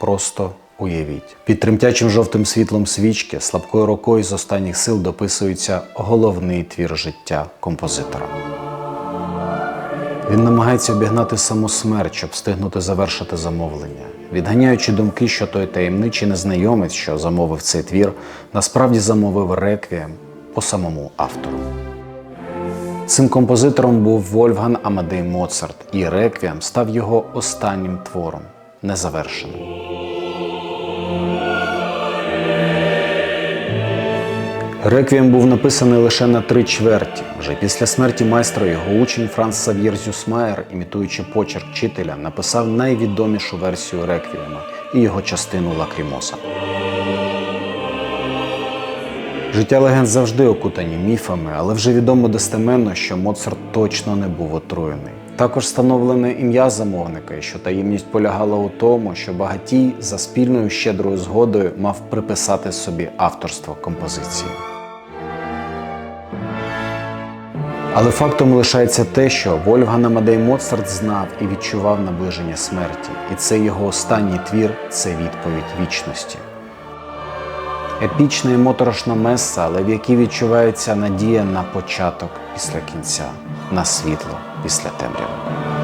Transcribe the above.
Просто уявіть. Під тремтячим жовтим світлом свічки слабкою рукою з останніх сил дописується головний твір життя композитора. Він намагається обігнати саму смерть, щоб встигнути завершити замовлення, відганяючи думки, що той таємничий незнайомець, що замовив цей твір, насправді замовив реквієм по самому автору. Цим композитором був Вольфган Амадей Моцарт, і реквієм став його останнім твором, незавершеним. Реквієм був написаний лише на три чверті. Вже після смерті майстра його учень Франц Сав'єр Зюсмаєр, імітуючи почерк вчителя, написав найвідомішу версію реквієма і його частину Лакрімоса. Життя легенд завжди окутані міфами, але вже відомо достеменно, що Моцарт точно не був отруєний. Також встановлене ім'я замовника, що таємність полягала у тому, що багатій за спільною щедрою згодою мав приписати собі авторство композиції. Але фактом лишається те, що Вольфган Амадей Моцарт знав і відчував наближення смерті, і це його останній твір це відповідь вічності. Епічна і моторошна меса, але в якій відчувається надія на початок після кінця, на світло після темряви.